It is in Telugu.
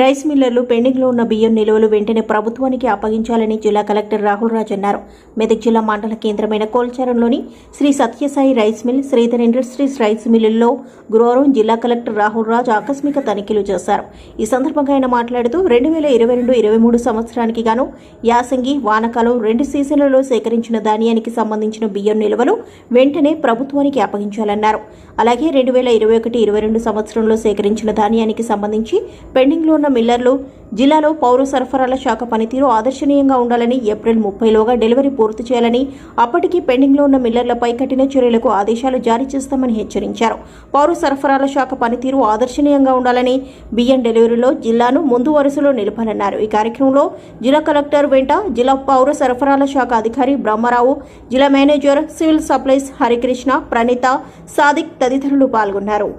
రైస్ మిల్లర్లు పెండింగ్లో ఉన్న బియ్యం నిల్వలు వెంటనే ప్రభుత్వానికి అప్పగించాలని జిల్లా కలెక్టర్ రాహుల్ రాజ్ అన్నారు. మెదక్ జిల్లా మండల కేంద్రమైన కోల్చారంలోని Shri Satyasai rice mill Sridhar industries rice మిల్లుల్లో గురువారం జిల్లా కలెక్టర్ రాహుల్ రాజ్ ఆకస్మిక తనిఖీలు చేశారు. ఈ సందర్భంగా ఆయన మాట్లాడుతూ రెండు వేల ఇరవై రెండు ఇరవై మూడు సంవత్సరానికి గాను యాసంగి వానకాలం రెండు సీజన్లలో సేకరించిన ధాన్యానికి సంబంధించిన బియ్యం నిల్వలు వెంటనే ప్రభుత్వానికి అప్పగించాలన్నారు. అలాగే రెండు వేల ఇరవై ఒకటి ఇరవై రెండు సంవత్సరంలో సేకరించిన ధాన్యానికి సంబంధించి పెండింగ్లో ఉన్న మిల్లర్లు జిల్లాలో పౌర సరఫరాల శాఖ పనితీరు ఆదర్శనీయంగా ఉండాలని ఏప్రిల్ ముప్పైలోగా డెలివరీ పూర్తి చేయాలని అప్పటికి పెండింగ్లో ఉన్న మిల్లర్లపై కఠిన చర్యలకు ఆదేశాలు జారీ చేస్తామని హెచ్చరించారు. పౌర సరఫరాల శాఖ పనితీరు ఆదర్శనీయంగా ఉండాలని బియ్యం డెలివరీలో జిల్లాను ముందు వరుసలో నిలపాలన్నారు ఈ కార్యక్రమంలో జిల్లా కలెక్టర్ వెంట జిల్లా పౌర సరఫరాల శాఖ అధికారి బ్రహ్మారావు జిల్లా manager civil supplies Harikrishna Praneetha Sadiq తదితరులు పాల్గొన్నారు.